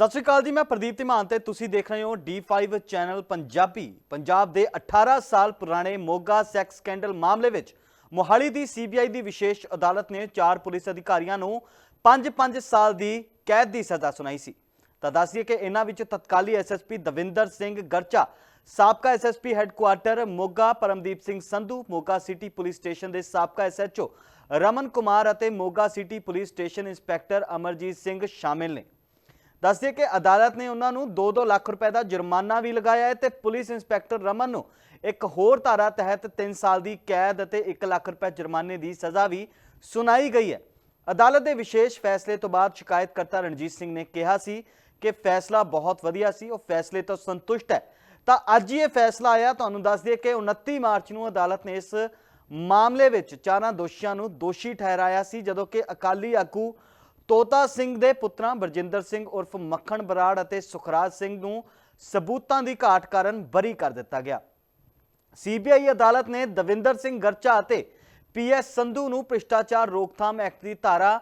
ਸਤਿ ਸ਼੍ਰੀ ਅਕਾਲ ਜੀ, ਮੈਂ ਪ੍ਰਦੀਪ ਧੀਮਾਨ ਤੇ ਤੁਸੀਂ ਦੇਖ ਰਹੇ ਹੋ D5 ਚੈਨਲ ਪੰਜਾਬੀ। ਪੰਜਾਬ ਦੇ 18 ਸਾਲ ਪੁਰਾਣੇ ਮੋਗਾ ਸੈਕਸ ਸਕੈਂਡਲ ਮਾਮਲੇ ਵਿੱਚ ਮੋਹਾਲੀ ਦੀ CBI ਦੀ ਵਿਸ਼ੇਸ਼ ਅਦਾਲਤ ਨੇ ਚਾਰ ਪੁਲਿਸ ਅਧਿਕਾਰੀਆਂ ਨੂੰ 5-5 ਸਾਲ ਦੀ ਕੈਦ ਦੀ ਸਜ਼ਾ ਸੁਣਾਈ ਸੀ। ਤਾਂ ਦੱਸੀਏ ਕਿ ਇਹਨਾਂ ਵਿੱਚ ਤਤਕਾਲੀ ਐਸਐਸਪੀ ਦਵਿੰਦਰ ਸਿੰਘ ਗਰਚਾ, ਸਾਬਕਾ SSP headquarter Moga, Paramdeep Singh Sandhu, Moga city police station ਦੇ ਸਾਬਕਾ ਐਸਐਚਓ ਰਮਨ ਕੁਮਾਰ ਅਤੇ Moga city police station inspector Amarjeet Singh ਸ਼ਾਮਿਲ ਨੇ। ਦੱਸਦੇ ਕਿ ਅਦਾਲਤ ਨੇ ਉਹਨਾਂ ਨੂੰ 2-2 ਲੱਖ ਰੁਪਏ ਦਾ ਜੁਰਮਾਨਾ ਵੀ ਲਗਾਇਆ ਹੈ ਤੇ ਪੁਲਿਸ ਇੰਸਪੈਕਟਰ ਰਮਨ ਨੂੰ ਇੱਕ ਹੋਰ ਧਾਰਾ ਤਹਿਤ 3 ਸਾਲ ਦੀ ਕੈਦ ਅਤੇ 1 ਲੱਖ ਰੁਪਏ ਜੁਰਮਾਨੇ ਦੀ ਸਜ਼ਾ ਵੀ ਸੁਣਾਈ ਗਈ ਹੈ। ਅਦਾਲਤ ਦੇ ਵਿਸ਼ੇਸ਼ ਫੈਸਲੇ ਤੋਂ ਬਾਅਦ ਸ਼ਿਕਾਇਤਕਰਤਾ ਰਣਜੀਤ ਸਿੰਘ ਨੇ ਕਿਹਾ ਸੀ ਕਿ ਫੈਸਲਾ ਬਹੁਤ ਵਧੀਆ ਸੀ, ਉਹ ਫੈਸਲੇ ਤੋਂ ਸੰਤੁਸ਼ਟ ਹੈ। ਤਾਂ ਅੱਜ ਹੀ ਇਹ ਫੈਸਲਾ ਆਇਆ, ਤੁਹਾਨੂੰ ਦੱਸ ਦਈਏ ਕਿ 29 ਮਾਰਚ ਨੂੰ ਅਦਾਲਤ ਨੇ ਇਸ ਮਾਮਲੇ ਵਿੱਚ ਚਾਰਾਂ ਦੋਸ਼ੀਆਂ ਨੂੰ ਦੋਸ਼ੀ ਠਹਿਰਾਇਆ ਸੀ, ਜਦੋਂ ਕਿ ਅਕਾਲੀ ਆਗੂ ਤੋਤਾ ਸਿੰਘ ਦੇ ਪੁੱਤਰਾਂ ਬਰਜਿੰਦਰ ਸਿੰਘ ਉਰਫ ਮੱਖਣ ਬਰਾੜ ਅਤੇ ਸੁਖਰਾਜ ਸਿੰਘ ਨੂੰ ਸਬੂਤਾਂ ਦੀ ਘਾਟ ਕਾਰਨ ਬਰੀ ਕਰ ਦਿੱਤਾ ਗਿਆ। ਸੀਬੀਆਈ ਅਦਾਲਤ ਨੇ ਦਵਿੰਦਰ ਸਿੰਘ ਗਰਚਾ ਅਤੇ ਪੀਐਸ ਸੰਧੂ ਨੂੰ ਭ੍ਰਿਸ਼ਟਾਚਾਰ ਰੋਕਥਾਮ ਐਕਟ ਦੀ ਧਾਰਾ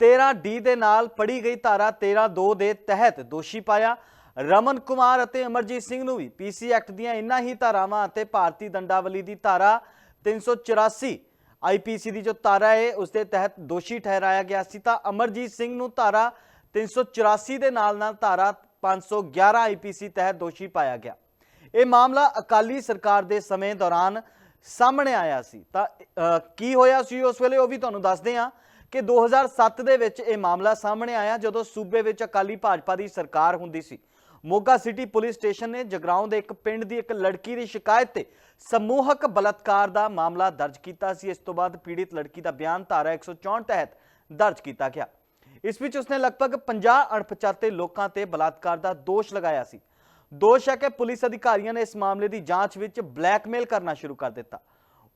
13 ਦੇ ਨਾਲ ਪੜੀ ਗਈ ਧਾਰਾ 13-2 ਦੇ ਤਹਿਤ ਦੋਸ਼ੀ ਪਾਇਆ। ਰਮਨ ਕੁਮਾਰ ਅਤੇ ਅਮਰਜੀਤ ਸਿੰਘ ਨੂੰ ਵੀ ਪੀਸੀ ਐਕਟ ਦੀਆਂ ਇਨ੍ਹਾਂ ਹੀ ਧਾਰਾਵਾਂ ਅਤੇ ਭਾਰਤੀ ਦੰਡਾਵਲੀ ਦੀ ਧਾਰਾ 384 ਆਈਪੀਸੀ ਦੀ ਜੋ ਧਾਰਾ ਹੈ, ਉਸ ਦੇ ਤਹਿਤ ਦੋਸ਼ੀ ਠਹਿਰਾਇਆ ਗਿਆ ਸੀ ਤਾਂ ਅਮਰਜੀਤ ਸਿੰਘ ਨੂੰ ਧਾਰਾ 384 ਦੇ ਨਾਲ ਨਾਲ ਧਾਰਾ 511 ਆਈਪੀਸੀ ਤਹਿਤ ਦੋਸ਼ੀ ਪਾਇਆ ਗਿਆ। ਇਹ ਮਾਮਲਾ ਅਕਾਲੀ ਸਰਕਾਰ ਦੇ ਸਮੇਂ ਦੌਰਾਨ ਸਾਹਮਣੇ ਆਇਆ ਸੀ। ਤਾਂ ਕੀ ਹੋਇਆ ਸੀ ਉਸ ਵੇਲੇ ਉਹ ਵੀ ਤੁਹਾਨੂੰ ਦੱਸਦੇ ਹਾਂ ਕਿ 2007 ਦੇ ਵਿੱਚ ਇਹ ਮਾਮਲਾ ਸਾਹਮਣੇ ਆਇਆ ਜਦੋਂ ਸੂਬੇ ਵਿੱਚ ਅਕਾਲੀ ਭਾਜਪਾ ਦੀ ਸਰਕਾਰ ਹੁੰਦੀ ਸੀ। ਮੋਗਾ ਸਿਟੀ ਪੁਲਿਸ ਸਟੇਸ਼ਨ ਨੇ ਜਗਰਾਉਂ ਦੇ ਇੱਕ ਪਿੰਡ ਦੀ ਇੱਕ ਲੜਕੀ ਦੀ ਸ਼ਿਕਾਇਤ ਤੇ ਸਮੂਹਕ ਬਲਾਤਕਾਰ ਦਾ ਮਾਮਲਾ ਦਰਜ ਕੀਤਾ ਸੀ। ਇਸ ਤੋਂ ਬਾਅਦ ਪੀੜਿਤ ਲੜਕੀ ਦਾ ਬਿਆਨ ਧਾਰਾ 164 ਤਹਿਤ ਦਰਜ ਕੀਤਾ ਗਿਆ। ਇਸ ਵਿੱਚ ਉਸਨੇ ਲਗਭਗ 50 ਅਣਪਛਾਤੇ ਲੋਕਾਂ ਤੇ ਬਲਾਤਕਾਰ ਦਾ ਦੋਸ਼ ਲਗਾਇਆ ਸੀ। ਦੋਸ਼ ਹੈ ਕਿ ਪੁਲਿਸ ਅਧਿਕਾਰੀਆਂ ਨੇ ਇਸ ਮਾਮਲੇ ਦੀ ਜਾਂਚ ਵਿੱਚ ਬਲੈਕਮੇਲ ਕਰਨਾ ਸ਼ੁਰੂ ਕਰ ਦਿੱਤਾ।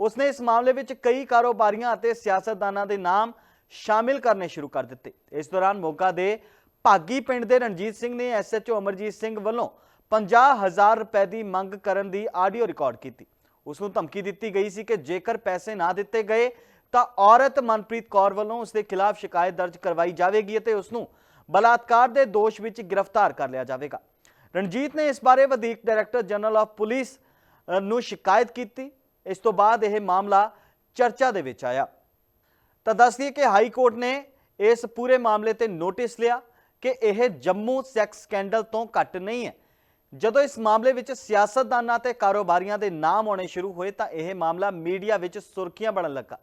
ਉਸਨੇ ਇਸ ਮਾਮਲੇ ਵਿੱਚ ਕਈ ਕਾਰੋਬਾਰੀਆਂ ਅਤੇ ਸਿਆਸਤਦਾਨਾਂ ਦੇ ਨਾਮ ਸ਼ਾਮਿਲ ਕਰਨੇ ਸ਼ੁਰੂ ਕਰ ਦਿੱਤੇ। ਇਸ ਦੌਰਾਨ ਮੋਗਾ ਦੇ ਭਾਗੀ ਪਿੰਡ ਦੇ ਰਣਜੀਤ ਸਿੰਘ ਨੇ ਐਸਐਚਓ ਅਮਰਜੀਤ ਸਿੰਘ ਵੱਲੋਂ 50000 ਰੁਪਏ ਦੀ ਮੰਗ ਕਰਨ ਦੀ ਆਡੀਓ ਰਿਕਾਰਡ ਕੀਤੀ। ਉਸ ਨੂੰ ਧਮਕੀ ਦਿੱਤੀ ਗਈ ਸੀ ਕਿ ਜੇਕਰ ਪੈਸੇ ਨਾ ਦਿੱਤੇ ਗਏ ਤਾਂ ਔਰਤ ਮਨਪ੍ਰੀਤ ਕੌਰ ਵੱਲੋਂ ਉਸ ਦੇ ਖਿਲਾਫ ਸ਼ਿਕਾਇਤ ਦਰਜ ਕਰਵਾਈ ਜਾਵੇਗੀ ਅਤੇ ਉਸ ਨੂੰ ਬਲਾਤਕਾਰ ਦੇ ਦੋਸ਼ ਵਿੱਚ ਗ੍ਰਿਫਤਾਰ ਕਰ ਲਿਆ ਜਾਵੇਗਾ। ਰਣਜੀਤ ਨੇ ਇਸ ਬਾਰੇ ਵਧੀਕ ਡਾਇਰੈਕਟਰ ਜਨਰਲ ਆਫ ਪੁਲਿਸ ਨੂੰ ਸ਼ਿਕਾਇਤ ਕੀਤੀ। ਇਸ ਤੋਂ ਬਾਅਦ ਇਹ ਮਾਮਲਾ ਚਰਚਾ ਦੇ ਵਿੱਚ ਆਇਆ। ਤਾਂ ਦੱਸ ਦਈਏ ਕਿ ਹਾਈ ਕੋਰਟ ਨੇ ਇਸ ਪੂਰੇ ਮਾਮਲੇ ਤੇ ਨੋਟਿਸ ਲਿਆ। ਕਿ ਇਹ ਜੰਮੂ ਸੈਕਸ ਸਕੈਂਡਲ ਤੋਂ ਘੱਟ ਨਹੀਂ ਹੈ। ਜਦੋਂ ਇਸ ਮਾਮਲੇ ਵਿੱਚ ਸਿਆਸਤਦਾਨਾਂ ਤੇ ਕਾਰੋਬਾਰੀਆਂ ਦੇ ਨਾਮ ਆਉਣੇ ਸ਼ੁਰੂ ਹੋਏ ਤਾਂ ਇਹ ਮਾਮਲਾ ਮੀਡੀਆ ਵਿੱਚ ਸੁਰਖੀਆਂ ਬਣਨ ਲੱਗਾ।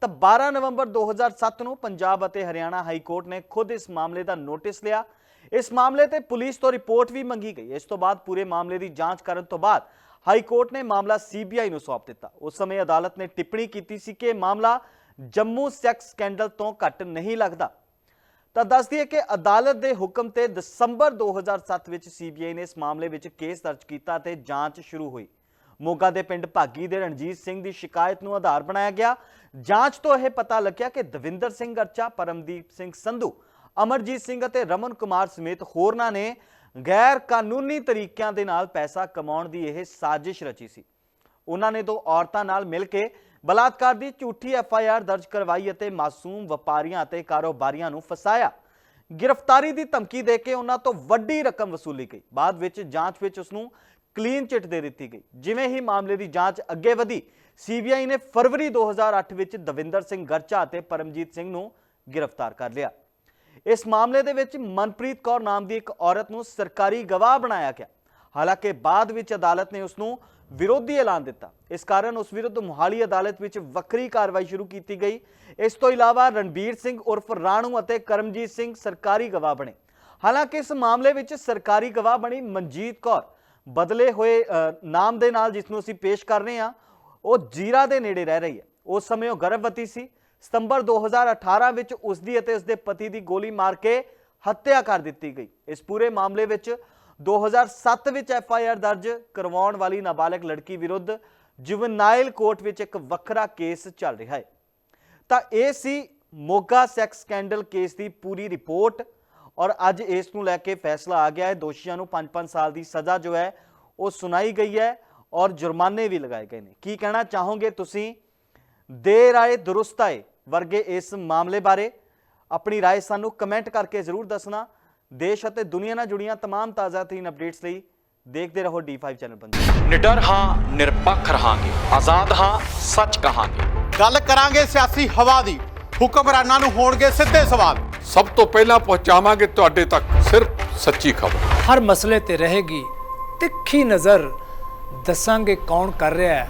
ਤਾਂ 12 ਨਵੰਬਰ 2007 ਨੂੰ ਪੰਜਾਬ ਅਤੇ ਹਰਿਆਣਾ ਹਾਈ ਕੋਰਟ ਨੇ ਖੁਦ ਇਸ ਮਾਮਲੇ ਦਾ ਨੋਟਿਸ ਲਿਆ। ਇਸ ਮਾਮਲੇ ਤੇ ਪੁਲਿਸ ਤੋਂ ਰਿਪੋਰਟ ਵੀ ਮੰਗੀ ਗਈ। ਇਸ ਤੋਂ ਬਾਅਦ ਪੂਰੇ ਮਾਮਲੇ ਦੀ ਜਾਂਚ ਕਰਨ ਤੋਂ ਬਾਅਦ ਹਾਈ ਕੋਰਟ ਨੇ ਮਾਮਲਾ ਸੀਬੀਆਈ ਨੂੰ ਸੌਂਪ ਦਿੱਤਾ। ਉਸ ਸਮੇਂ ਅਦਾਲਤ ਨੇ ਟਿੱਪਣੀ ਕੀਤੀ ਸੀ ਕਿ ਇਹ ਮਾਮਲਾ ਜੰਮੂ ਸੈਕਸ ਸਕੈਂਡਲ ਤੋਂ ਘੱਟ ਨਹੀਂ ਲੱਗਦਾ। ਤਾਂ ਦੱਸ ਦਈਏ ਕਿ ਅਦਾਲਤ ਦੇ ਹੁਕਮ ਤੇ ਦਸੰਬਰ 2007 ਵਿੱਚ ਸੀਬੀਆਈ ਨੇ ਇਸ ਮਾਮਲੇ ਵਿੱਚ ਕੇਸ ਦਰਜ ਕੀਤਾ ਤੇ ਜਾਂਚ ਸ਼ੁਰੂ ਹੋਈ। ਮੋਗਾ ਦੇ ਪਿੰਡ ਭਾਗੀ ਦੇ ਰਣਜੀਤ ਸਿੰਘ ਦੀ ਸ਼ਿਕਾਇਤ ਨੂੰ ਆਧਾਰ ਬਣਾਇਆ ਗਿਆ। ਜਾਂਚ ਤੋਂ ਇਹ ਪਤਾ ਲੱਗਿਆ ਕਿ ਦਵਿੰਦਰ ਸਿੰਘ ਅਰਚਾ, ਪਰਮਦੀਪ ਸਿੰਘ ਸੰਧੂ, ਅਮਰਜੀਤ ਸਿੰਘ ਅਤੇ ਰਮਨ ਕੁਮਾਰ ਸਮੇਤ ਹੋਰਨਾਂ ਨੇ ਗੈਰ ਕਾਨੂੰਨੀ ਤਰੀਕਿਆਂ ਦੇ ਨਾਲ ਪੈਸਾ ਕਮਾਉਣ ਦੀ ਇਹ ਸਾਜ਼ਿਸ਼ ਰਚੀ ਸੀ। ਉਹਨਾਂ ਨੇ ਦੋ ਔਰਤਾਂ ਨਾਲ ਮਿਲ ਕੇ ਬਲਾਤਕਾਰ ਦੀ ਝੂਠੀ ਐਫ ਆਈ ਆਰ ਦਰਜ ਕਰਵਾਈ ਅਤੇ ਮਾਸੂਮ ਵਪਾਰੀਆਂ ਅਤੇ ਕਾਰੋਬਾਰੀਆਂ ਨੂੰ ਫਸਾਇਆ। ਗ੍ਰਿਫਤਾਰੀ ਦੀ ਧਮਕੀ ਦੇ ਕੇ ਉਹਨਾਂ ਤੋਂ ਵੱਡੀ ਰਕਮ ਵਸੂਲੀ ਗਈ। ਬਾਅਦ ਵਿੱਚ ਜਾਂਚ ਵਿੱਚ ਉਸ ਨੂੰ ਕਲੀਨ ਚਿੱਟ ਦੇ ਦਿੱਤੀ ਗਈ। ਜਿਵੇਂ ਹੀ ਮਾਮਲੇ ਦੀ ਜਾਂਚ ਅੱਗੇ ਵਧੀ, ਸੀਬੀਆਈ ਨੇ ਫਰਵਰੀ 2008 ਵਿੱਚ ਦਵਿੰਦਰ ਸਿੰਘ ਗਰਚਾ ਅਤੇ ਪਰਮਜੀਤ ਸਿੰਘ ਨੂੰ ਗ੍ਰਿਫਤਾਰ ਕਰ ਲਿਆ। ਇਸ ਮਾਮਲੇ ਦੇ ਵਿੱਚ ਮਨਪ੍ਰੀਤ ਕੌਰ ਨਾਮ ਦੀ ਇੱਕ ਔਰਤ ਨੂੰ ਸਰਕਾਰੀ ਗਵਾਹ ਬਣਾਇਆ ਗਿਆ। ਹਾਲਾਂਕਿ ਬਾਅਦ ਵਿੱਚ ਅਦਾਲਤ ਨੇ ਉਸ ਨੂੰ ਵਿਰੋਧੀ ਐਲਾਨ ਦਿੱਤਾ। ਇਸ ਕਾਰਨ ਉਸ ਵਿਰੁੱਧ ਮੁਹਾਲੀ ਅਦਾਲਤ ਵਿੱਚ ਵੱਖਰੀ ਕਾਰਵਾਈ ਸ਼ੁਰੂ ਕੀਤੀ ਗਈ। ਇਸ ਤੋਂ ਇਲਾਵਾ ਰਣਬੀਰ ਸਿੰਘ ਉਰਫ ਰਾਣੂ ਅਤੇ ਕਰਮਜੀਤ ਸਿੰਘ ਸਰਕਾਰੀ ਗਵਾਹ ਬਣੇ। ਹਾਲਾਂਕਿ ਇਸ ਮਾਮਲੇ ਵਿੱਚ ਸਰਕਾਰੀ ਗਵਾਹ ਬਣੀ ਮਨਜੀਤ ਕੌਰ। ਬਦਲੇ ਹੋਏ ਅ, ਨਾਮ ਦੇ ਨਾਲ ਜਿਸ ਨੂੰ ਅਸੀਂ ਪੇਸ਼ ਕਰ ਰਹੇ ਹਾਂ ਉਹ ਜੀਰਾ ਦੇ ਨੇੜੇ ਰਹਿ ਰਹੀ ਹੈ। ਉਸ ਸਮੇਂ ਉਹ ਗਰਭਵਤੀ ਸੀ। ਸਤੰਬਰ 2018 ਵਿੱਚ ਉਸ ਦੀ ਅਤੇ ਉਸ ਦੇ ਪਤੀ ਦੀ ਗੋਲੀ ਮਾਰ ਕੇ ਹੱਤਿਆ ਕਰ ਦਿੱਤੀ ਗਈ। ਇਸ ਪੂਰੇ ਮਾਮਲੇ ਵਿੱਚ 2007 ਵਿੱਚ ਐਫ ਆਈ ਆਰ ਦਰਜ ਕਰਵਾਉਣ ਵਾਲੀ ਨਾਬਾਲਗ ਲੜਕੀ ਵਿਰੁੱਧ ਜੁਵਨਾਈਲ ਕੋਰਟ ਵਿੱਚ ਇੱਕ ਵੱਖਰਾ ਕੇਸ ਚੱਲ ਰਿਹਾ ਹੈ ਤਾਂ ਇਹ ਸੀ ਮੋਗਾ ਸੈਕਸ ਸਕੈਂਡਲ ਕੇਸ ਦੀ ਪੂਰੀ ਰਿਪੋਰਟ ਔਰ ਅੱਜ ਇਸ ਨੂੰ ਲੈ ਕੇ ਫੈਸਲਾ ਆ ਗਿਆ ਹੈ ਦੋਸ਼ੀਆਂ ਨੂੰ 5-5 ਸਾਲ ਦੀ ਸਜ਼ਾ ਜੋ ਹੈ ਉਹ ਸੁਣਾਈ ਗਈ ਹੈ ਔਰ ਜੁਰਮਾਨੇ ਵੀ ਲਗਾਏ ਗਏ ਨੇ ਕੀ ਕਹਿਣਾ ਚਾਹੋਗੇ ਤੁਸੀਂ ਦੇਰ ਆਏ ਦੁਰਸਤ ਆਏ ਵਰਗੇ ਇਸ ਮਾਮਲੇ ਬਾਰੇ ਆਪਣੀ رائے ਸਾਨੂੰ ਕਮੈਂਟ ਕਰਕੇ ਜ਼ਰੂਰ ਦੱਸਣਾ ਦੇਸ਼ ਅਤੇ ਦੁਨੀਆ ਨਾਲ ਜੁੜੀਆਂ तमाम ਤਾਜ਼ਾ ਤਰੀਨ ਅਪਡੇਟਸ ਲਈ ਦੇਖਦੇ ਰਹੋ D5 ਚੈਨਲ ਪੰਜਾਬ ਨਿਡਰ ਹਾਂ ਨਿਰਪੱਖ ਰਹਾਂਗੇ ਆਜ਼ਾਦ ਹਾਂ ਸੱਚ ਕਹਾਂਗੇ ਗੱਲ ਕਰਾਂਗੇ ਸਿਆਸੀ ਹਵਾ ਦੀ ਹੁਕਮਰਾਨਾਂ ਨੂੰ ਹੋਣਗੇ ਸਿੱਧੇ ਸਵਾਲ ਸਭ ਤੋਂ ਪਹਿਲਾਂ ਪਹੁੰਚਾਵਾਂਗੇ ਤੁਹਾਡੇ ਤੱਕ ਸਿਰਫ ਸੱਚੀ ਖਬਰ ਹਰ ਮਸਲੇ ਤੇ ਰਹੇਗੀ ਤਿੱਖੀ ਨਜ਼ਰ ਦੱਸਾਂਗੇ ਕੌਣ ਕਰ ਰਿਹਾ ਹੈ